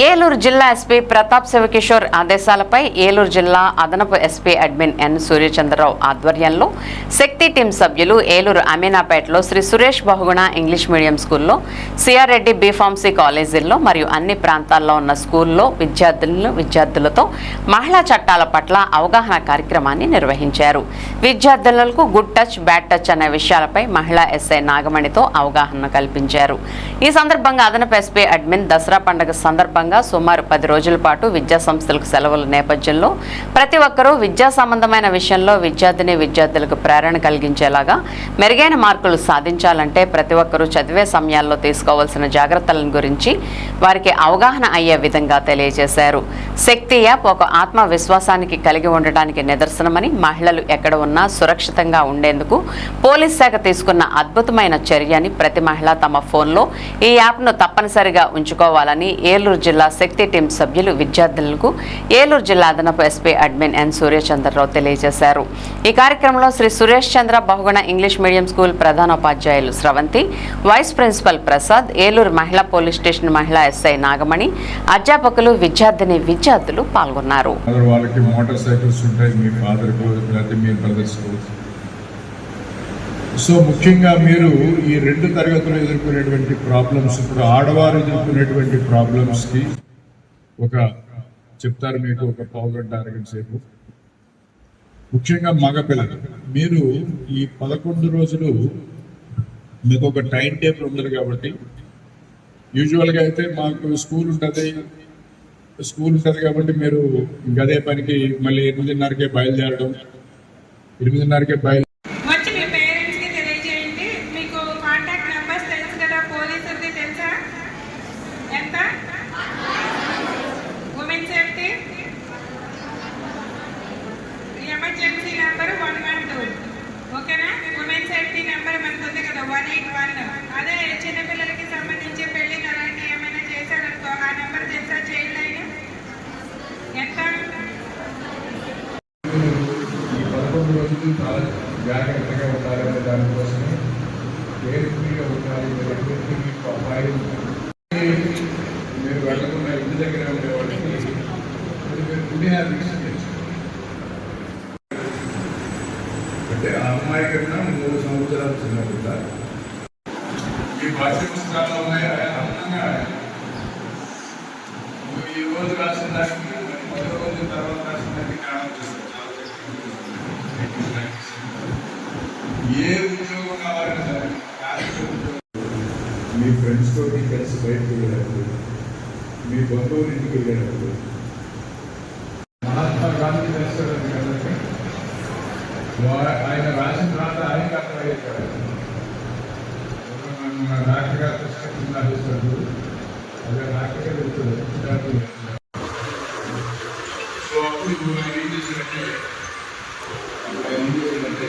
ఏలూరు జిల్లా ఎస్పీ ప్రతాప్ శివకిషోర్ ఆదేశాలపై ఏలూరు జిల్లా అదనపు ఎస్పీ అడ్మిన్ ఎన్ సూర్యచంద్రరావు ఆధ్వర్యంలో శక్తి టీం సభ్యులు ఏలూరు అమీనాపేటలో శ్రీ సురేష్ బహుగుణ ఇంగ్లీష్ మీడియం స్కూల్లో సిఆర్ రెడ్డి బీఫార్మసీ కాలేజీల్లో మరియు అన్ని ప్రాంతాల్లో ఉన్న స్కూల్లో విద్యార్థులను విద్యార్థులతో మహిళా చట్టాల పట్ల అవగాహన కార్యక్రమాన్ని నిర్వహించారు. విద్యార్థులకు గుడ్ టచ్ బ్యాడ్ టచ్ అనే విషయాలపై మహిళా ఎస్ఐ నాగమణితో అవగాహన కల్పించారు. ఈ సందర్భంగా అదనపు ఎస్పీ అడ్మిన్ దసరా పండుగ సందర్భంగా సుమారు పది రోజుల పాటు విద్యా సంస్థలకు సెలవుల నేపథ్యంలో ప్రతి ఒక్కరూ విద్యా సంబంధమైన విషయంలో విద్యార్థిని విద్యార్థులకు ప్రేరణ కలిగించేలాగా మెరుగైన మార్కులు సాధించాలంటే ప్రతి ఒక్కరూ చదివే సమయాల్లో తీసుకోవాల్సిన జాగ్రత్తలను గురించి వారికి అవగాహన అయ్యే విధంగా తెలియజేశారు. శక్తి యాప్ ఒక ఆత్మవిశ్వాసానికి కలిగి ఉండటానికి నిదర్శనమని మహిళలు ఎక్కడ ఉన్నా సురక్షితంగా ఉండేందుకు పోలీస్ శాఖ తీసుకున్న అద్భుతమైన చర్య అని ప్రతి మహిళ తమ ఫోన్లో ఈ యాప్ను తప్పనిసరిగా ఉంచుకోవాలని ఏలూరు జిల్లా శక్తి టీం సభ్యులు విద్యార్థులకు ఏలూరు జిల్లా అదనపు ఎస్పీ అడ్మిన్ ఎన్ సూర్యచంద్రరావు తెలియజేశారు. ఈ కార్యక్రమంలో Sri Suresh Chandra Bahuguna English medium school ప్రధానోపాధ్యాయులు స్రవంతి వైస్ ప్రిన్సిపల్ ప్రసాద్ ఏలూరు మహిళా పోలీస్ స్టేషన్ మహిళా ఎస్ఐ నాగమణి అధ్యాపకులు విద్యార్థిని విద్యార్థులు పాల్గొన్నారు. వాళ్ళకి మోటార్ సైకిల్స్ ఉంటాయి మీ ఫాదర్కు మీ బ్రదర్స్కు సో ముఖ్యంగా మీరు ఈ రెండు తరగతులు ఎదుర్కొనేటువంటి ప్రాబ్లమ్స్ ఇప్పుడు ఆడవారు ఎదుర్కొనేటువంటి ప్రాబ్లమ్స్కి ఒక చెప్తారు మీకు ఒక పావుగంట అరగంట సేపు. ముఖ్యంగా మగపిల్లలు. మీరు ఈ పదకొండు రోజులు మీకు ఒక టైం టేబుల్ ఉంది కాబట్టి యూజువల్గా అయితే మాకు స్కూల్ ఉంటుంది. స్కూల్ ఉంటుంది కాబట్టి మీరు గదే పనికి మళ్ళీ ఎనిమిదిన్నరకే బయలుదేరడం ఎనిమిదిన్నరకే బయలు రోజులు చాలా జాగ్రత్తగా ఉండాలనే దానికోసమే కేర్ఫుల్గా ఉండాలి మీరు ఎటువంటి మీకు అపాయం మీరు వెళ్ళకుండా ఇంటి దగ్గర ఉండేవాళ్ళకి మీరు మీరు పుణ్య దీక్ష చేసుకోండి. అంటే ఆ అమ్మాయి కన్నా మూడు సంవత్సరాలు చిన్న పిల్ల ఈ భాష పుస్తకాలు ఉన్నాయా అందంగా నువ్వు ఈ రోజు రాసిన దానికి మరి మరో రోజు తర్వాత ఫ్రెండ్స్ తోటి కలిసి బయటకు వెళ్ళినప్పుడు మీ బంధువుల ఇంటికి వెళ్ళినప్పుడు మహాత్మా గాంధీ చేస్తారు కదండి? ఆయన రాసిన తర్వాత ఆయన అర్థమయ్యారు డాక్టర్ గారు పుస్తకం రాసిస్తాడు. అదే డాక్టర్ గారు చెప్తాడు. సో అప్పుడు ఆయన ఏం చేశారంటే ఆయన ఏం చేశారంటే